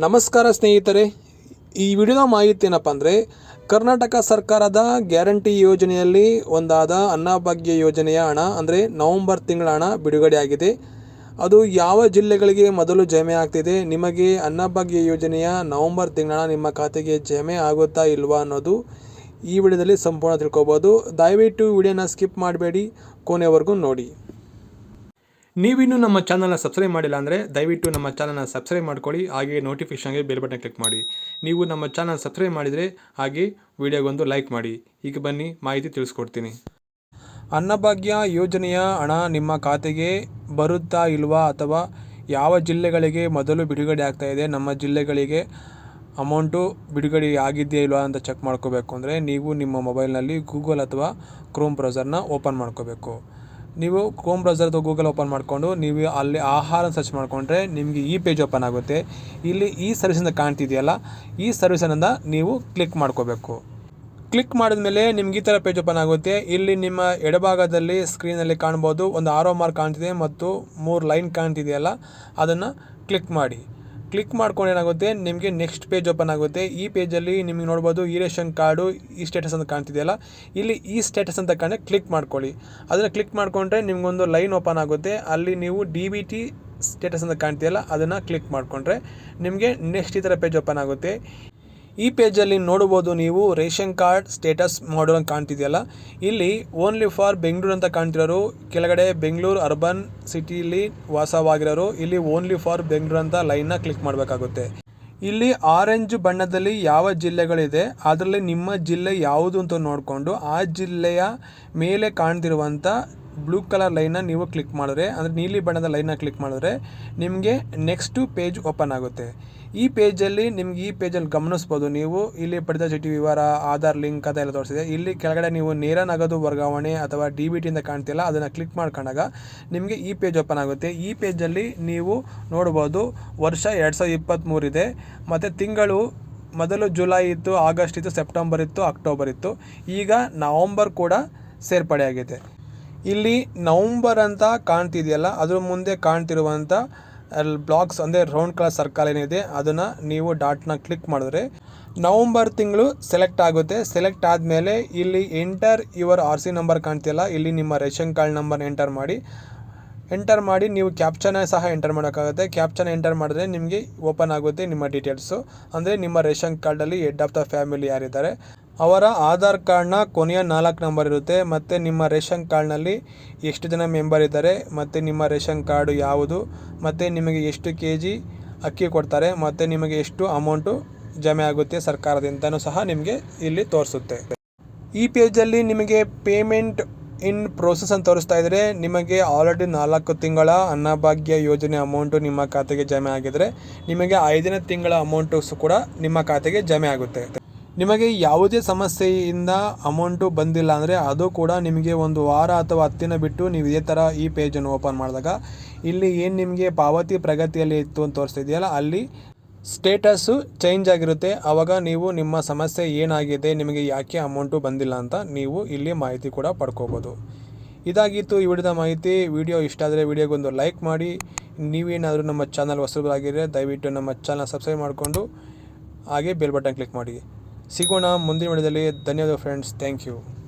ನಮಸ್ಕಾರ ಸ್ನೇಹಿತರೆ, ಈ ವಿಡಿಯೋ ಮಾಹಿತಿ ಏನಪ್ಪ ಅಂದರೆ ಕರ್ನಾಟಕ ಸರ್ಕಾರದ ಗ್ಯಾರಂಟಿ ಯೋಜನೆಯಲ್ಲಿ ಒಂದಾದ ಅನ್ನಭಾಗ್ಯ ಯೋಜನೆಯ ಹಣ ಅಂದರೆ ನವೆಂಬರ್ ತಿಂಗಳ ಹಣ ಬಿಡುಗಡೆಯಾಗಿದೆ ಅದು ಯಾವ ಜಿಲ್ಲೆಗಳಿಗೆ ಮೊದಲು ಜಮೆ ಆಗ್ತಿದೆ, ನಿಮಗೆ ಅನ್ನಭಾಗ್ಯ ಯೋಜನೆಯ ನವೆಂಬರ್ ತಿಂಗಳ ಹಣ ನಿಮ್ಮ ಖಾತೆಗೆ ಜಮೆ ಆಗುತ್ತಾ ಇಲ್ವಾ ಅನ್ನೋದು ಈ ವಿಡಿಯೋದಲ್ಲಿ ಸಂಪೂರ್ಣ ತಿಳ್ಕೊಬೋದು. ದಯವಿಟ್ಟು ವಿಡಿಯೋನ ಸ್ಕಿಪ್ ಮಾಡಬೇಡಿ, ಕೊನೆವರೆಗೂ ನೋಡಿ. ನೀವಿನ್ನೂ ನಮ್ಮ ಚಾನಲ್ನ ಸಬ್ಸ್ಕ್ರೈಬ್ ಮಾಡಿಲ್ಲ ಅಂದರೆ ದಯವಿಟ್ಟು ನಮ್ಮ ಚಾನಲ್ನ ಸಬ್ಸ್ಕ್ರೈಬ್ ಮಾಡ್ಕೊಳ್ಳಿ ಹಾಗೆ ನೋಟಿಫಿಕೇಷನ್ಗೆ ಬೆಲ್ ಬಟನ್ ಕ್ಲಿಕ್ ಮಾಡಿ. ನೀವು ನಮ್ಮ ಚಾನಲ್ ಸಬ್ಸ್ಕ್ರೈಬ್ ಮಾಡಿದರೆ ಹಾಗೆ ವಿಡಿಯೋಗೊಂದು ಲೈಕ್ ಮಾಡಿ. ಈಗ ಬನ್ನಿ, ಮಾಹಿತಿ ತಿಳಿಸ್ಕೊಡ್ತೀನಿ. ಅನ್ನಭಾಗ್ಯ ಯೋಜನೆಯ ಹಣ ನಿಮ್ಮ ಖಾತೆಗೆ ಬರುತ್ತಾ ಇಲ್ವಾ ಅಥವಾ ಯಾವ ಜಿಲ್ಲೆಗಳಿಗೆ ಮೊದಲು ಬಿಡುಗಡೆ ಆಗ್ತಾ ಇದೆ, ನಮ್ಮ ಜಿಲ್ಲೆಗಳಿಗೆ ಅಮೌಂಟು ಬಿಡುಗಡೆ ಆಗಿದೆಯಾ ಇಲ್ವಾ ಅಂತ ಚೆಕ್ ಮಾಡ್ಕೋಬೇಕು ಅಂದರೆ ನೀವು ನಿಮ್ಮ ಮೊಬೈಲ್ನಲ್ಲಿ ಗೂಗಲ್ ಅಥವಾ ಕ್ರೋಮ್ ಬ್ರೌಸರ್ನ ಓಪನ್ ಮಾಡ್ಕೋಬೇಕು. ನೀವು ಕ್ರೋಮ್ ಬ್ರೌಸರ್ ಅಥವಾ ಗೂಗಲ್ ಓಪನ್ ಮಾಡಿಕೊಂಡು ನೀವು ಅಲ್ಲಿ ಆಹಾರ ಸರ್ಚ್ ಮಾಡಿಕೊಂಡ್ರೆ ನಿಮಗೆ ಈ ಪೇಜ್ ಓಪನ್ ಆಗುತ್ತೆ. ಇಲ್ಲಿ ಈ ಸರ್ವಿಸಿಂದ ಕಾಣ್ತಿದೆಯಲ್ಲ, ಈ ಸರ್ವಿಸನ್ನು ನೀವು ಕ್ಲಿಕ್ ಮಾಡ್ಕೋಬೇಕು. ಕ್ಲಿಕ್ ಮಾಡಿದ್ಮೇಲೆ ನಿಮ್ಗೆ ಈ ಥರ ಪೇಜ್ ಓಪನ್ ಆಗುತ್ತೆ. ಇಲ್ಲಿ ನಿಮ್ಮ ಎಡಭಾಗದಲ್ಲಿ ಸ್ಕ್ರೀನಲ್ಲಿ ಕಾಣ್ಬೋದು. ಒಂದು ಆರೋ ಮಾರ್ಕ್ ಕಾಣ್ತಿದೆ ಮತ್ತು ಮೂರು ಲೈನ್ ಕಾಣ್ತಿದೆಯಲ್ಲ, ಅದನ್ನು ಕ್ಲಿಕ್ ಮಾಡಿ. ಕ್ಲಿಕ್ ಮಾಡ್ಕೊಂಡು ಏನಾಗುತ್ತೆ? ನಿಮಗೆ ನೆಕ್ಸ್ಟ್ ಪೇಜ್ ಓಪನ್ ಆಗುತ್ತೆ. ಈ ಪೇಜಲ್ಲಿ ನಿಮಗೆ ನೋಡ್ಬೋದು ಈ ರೇಷನ್ ಕಾರ್ಡು ಈ ಸ್ಟೇಟಸ್ ಅಂತ ಕಾಣ್ತಿದೆಯಲ್ಲ? ಇಲ್ಲಿ ಈ ಸ್ಟೇಟಸ್ ಅಂತ ಕಾಣೆ ಕ್ಲಿಕ್ ಮಾಡ್ಕೊಳ್ಳಿ. ಅದನ್ನು ಕ್ಲಿಕ್ ಮಾಡಿಕೊಂಡ್ರೆ ನಿಮಗೊಂದು ಲೈನ್ ಓಪನ್ ಆಗುತ್ತೆ. ಅಲ್ಲಿ ನೀವು ಡಿ ಬಿ ಟಿ ಸ್ಟೇಟಸ್ ಅಂತ ಕಾಣ್ತಿದೆಯಲ್ಲ, ಅದನ್ನು ಕ್ಲಿಕ್ ಮಾಡಿಕೊಂಡ್ರೆ ನಿಮಗೆ ನೆಕ್ಸ್ಟ್ ಈ ಥರ ಪೇಜ್ ಓಪನ್ ಆಗುತ್ತೆ. ಈ ಪೇಜಲ್ಲಿ ನೋಡ್ಬೋದು ನೀವು ರೇಷನ್ ಕಾರ್ಡ್ ಸ್ಟೇಟಸ್ ಮಾಡೋ ಅಂತ ಕಾಣ್ತಿದೆಯಲ್ಲ? ಇಲ್ಲಿ ಓನ್ಲಿ ಫಾರ್ ಬೆಂಗಳೂರು ಅಂತ ಕಾಣ್ತಿರೋರು, ಕೆಳಗಡೆ ಬೆಂಗಳೂರು ಅರ್ಬನ್ ಸಿಟಿಲಿ ವಾಸವಾಗಿರೋರು, ಇಲ್ಲಿ ಓನ್ಲಿ ಫಾರ್ ಬೆಂಗಳೂರು ಅಂತ ಲೈನ್ನ ಕ್ಲಿಕ್ ಮಾಡಬೇಕಾಗುತ್ತೆ. ಇಲ್ಲಿ ಆರೆಂಜ್ ಬಣ್ಣದಲ್ಲಿ ಯಾವ ಜಿಲ್ಲೆಗಳಿದೆ, ಅದರಲ್ಲಿ ನಿಮ್ಮ ಜಿಲ್ಲೆ ಯಾವುದು ಅಂತ ನೋಡಿಕೊಂಡು ಆ ಜಿಲ್ಲೆಯ ಮೇಲೆ ಕಾಣ್ತಿರುವಂಥ ಬ್ಲೂ ಕಲರ್ ಲೈನ್ನ ನೀವು ಕ್ಲಿಕ್ ಮಾಡಿದ್ರೆ, ಅಂದರೆ ನೀಲಿ ಬಣ್ಣದ ಲೈನ್ನ ಕ್ಲಿಕ್ ಮಾಡಿದ್ರೆ ನಿಮಗೆ ನೆಕ್ಸ್ಟು ಪೇಜ್ ಓಪನ್ ಆಗುತ್ತೆ. ಈ ಪೇಜಲ್ಲಿ ನಿಮ್ಗೆ ಈ ಪೇಜಲ್ಲಿ ಗಮನಿಸ್ಬೋದು ನೀವು. ಇಲ್ಲಿ ಪಡೆದ ಚೀಟಿ ವಿವರ, ಆಧಾರ್ ಲಿಂಕ್ ಅಂತ ಎಲ್ಲ ತೋರಿಸಿದೆ. ಇಲ್ಲಿ ಕೆಳಗಡೆ ನೀವು ನೇರ ನಗದು ವರ್ಗಾವಣೆ ಅಥವಾ ಡಿ ಬಿ ಟಿಯಿಂದ ಕಾಣ್ತಿಲ್ಲ, ಅದನ್ನು ಕ್ಲಿಕ್ ಮಾಡ್ಕೊಂಡಾಗ ನಿಮಗೆ ಈ ಪೇಜ್ ಓಪನ್ ಆಗುತ್ತೆ. ಈ ಪೇಜಲ್ಲಿ ನೀವು ನೋಡ್ಬೋದು, ವರ್ಷ ಎರಡು ಸಾವಿರದ ಇಪ್ಪತ್ತ್ಮೂರಿದೆ ಮತ್ತು ತಿಂಗಳು ಮೊದಲು ಜುಲೈ ಇತ್ತು, ಆಗಸ್ಟ್ ಇತ್ತು, ಸೆಪ್ಟೆಂಬರ್ ಇತ್ತು, ಅಕ್ಟೋಬರ್ ಇತ್ತು. ಈಗ ನವಂಬರ್ ಕೂಡ ಸೇರ್ಪಡೆಯಾಗಿದೆ. ಇಲ್ಲಿ ನವಂಬರ್ ಅಂತ ಕಾಣ್ತಿದೆಯಲ್ಲ, ಅದ್ರ ಮುಂದೆ ಕಾಣ್ತಿರುವಂಥ ಬ್ಲಾಕ್ಸ್ ಅಂದರೆ ರೌಂಡ್ ಕಲರ್ ಸರ್ಕಲ್ ಏನಿದೆ, ಅದನ್ನು ನೀವು ಡಾಟ್ನ ಕ್ಲಿಕ್ ಮಾಡಿದ್ರೆ ನವಂಬರ್ ತಿಂಗಳು ಸೆಲೆಕ್ಟ್ ಆಗುತ್ತೆ. ಸೆಲೆಕ್ಟ್ ಆದಮೇಲೆ ಇಲ್ಲಿ enter your R C number ಕಾಣ್ತಿಲ್ಲ ಇಲ್ಲಿ ನಿಮ್ಮ ರೇಷನ್ ಕಾರ್ಡ್ ನಂಬರ್ ಎಂಟರ್ ಮಾಡಿ. ಎಂಟರ್ ಮಾಡಿ, ನೀವು ಕ್ಯಾಪ್ಚನ ಸಹ ಎಂಟರ್ ಮಾಡೋಕ್ಕಾಗುತ್ತೆ. ಕ್ಯಾಪ್ಚನ ಎಂಟರ್ ಮಾಡಿದ್ರೆ ನಿಮಗೆ ಓಪನ್ ಆಗುತ್ತೆ ನಿಮ್ಮ ಡೀಟೇಲ್ಸು. ಅಂದರೆ ನಿಮ್ಮ ರೇಷನ್ ಕಾರ್ಡಲ್ಲಿ ಹೆಡ್ ಆಫ್ ದ ಫ್ಯಾಮಿಲಿ ಯಾರಿದ್ದಾರೆ. ಅವರ ಆಧಾರ್ ಕಾರ್ಡ್ನ ಕೊನೆಯ ನಾಲ್ಕು ನಂಬರ್ ಇರುತ್ತೆ, ಮತ್ತು ನಿಮ್ಮ ರೇಷನ್ ಕಾರ್ಡ್ನಲ್ಲಿ ಎಷ್ಟು ಜನ ಮೆಂಬರ್ ಇದ್ದಾರೆ, ಮತ್ತು ನಿಮ್ಮ ರೇಷನ್ ಕಾರ್ಡು ಯಾವುದು, ಮತ್ತು ನಿಮಗೆ ಎಷ್ಟು ಕೆ ಜಿ ಅಕ್ಕಿ ಕೊಡ್ತಾರೆ, ಮತ್ತು ನಿಮಗೆ ಎಷ್ಟು ಅಮೌಂಟು ಜಮೆ ಆಗುತ್ತೆ ಸರ್ಕಾರದಿಂದನೂ ಸಹ ನಿಮಗೆ ಇಲ್ಲಿ ತೋರಿಸುತ್ತೆ. ಈ ಪೇಜಲ್ಲಿ ನಿಮಗೆ ಪೇಮೆಂಟ್ ಇನ್ ಪ್ರೋಸೆಸ್ ಅಂತ ತೋರಿಸ್ತಾ ಇದ್ದರೆ ನಿಮಗೆ ಆಲ್ರೆಡಿ ನಾಲ್ಕು ತಿಂಗಳ ಅನ್ನಭಾಗ್ಯ ಯೋಜನೆ ಅಮೌಂಟು ನಿಮ್ಮ ಖಾತೆಗೆ ಜಮೆ ಆಗಿದರೆ, ನಿಮಗೆ ಐದನೇ ತಿಂಗಳ ಅಮೌಂಟು ಕೂಡ ನಿಮ್ಮ ಖಾತೆಗೆ ಜಮೆ ಆಗುತ್ತೆ. ನಿಮಗೆ ಯಾವುದೇ ಸಮಸ್ಯೆಯಿಂದ ಅಮೌಂಟು ಬಂದಿಲ್ಲ ಅಂದರೆ ಅದು ಕೂಡ ನಿಮಗೆ ಒಂದು ವಾರ ಅಥವಾ ಹತ್ತಿನ ಬಿಟ್ಟು ನೀವು ಇದೇ ಥರ ಈ ಪೇಜನ್ನು ಓಪನ್ ಮಾಡಿದಾಗ ಇಲ್ಲಿ ಏನು ನಿಮಗೆ ಪಾವತಿ ಪ್ರಗತಿಯಲ್ಲಿ ಇತ್ತು ಅಂತ ತೋರಿಸ್ತಿದೆಯಲ್ಲ, ಅಲ್ಲಿ ಸ್ಟೇಟಸ್ಸು ಚೇಂಜ್ ಆಗಿರುತ್ತೆ. ಆವಾಗ ನೀವು ನಿಮ್ಮ ಸಮಸ್ಯೆ ಏನಾಗಿದೆ, ನಿಮಗೆ ಯಾಕೆ ಅಮೌಂಟು ಬಂದಿಲ್ಲ ಅಂತ ನೀವು ಇಲ್ಲಿ ಮಾಹಿತಿ ಕೂಡ ಪಡ್ಕೋಬೋದು. ಇದಾಗಿತ್ತು ಈ ವಿಡಿಯೋದ ಮಾಹಿತಿ. ವಿಡಿಯೋ ಇಷ್ಟ ಆದರೆ ವಿಡಿಯೋಗೊಂದು ಲೈಕ್ ಮಾಡಿ. ನೀವೇನಾದರೂ ನಮ್ಮ ಚಾನಲ್ ಹೊಸಬರಾಗಿದ್ದರೆ ದಯವಿಟ್ಟು ನಮ್ಮ ಚಾನಲ್ ಸಬ್ಸ್ಕ್ರೈಬ್ ಮಾಡಿಕೊಂಡು ಹಾಗೆ ಬೆಲ್ ಬಟನ್ ಕ್ಲಿಕ್ ಮಾಡಿ. ಸಿಗೋಣ ಮುಂದಿನ ವಿಡಿಯೋದಲ್ಲಿ. ಧನ್ಯವಾದ ಫ್ರೆಂಡ್ಸ್ ಥ್ಯಾಂಕ್ ಯು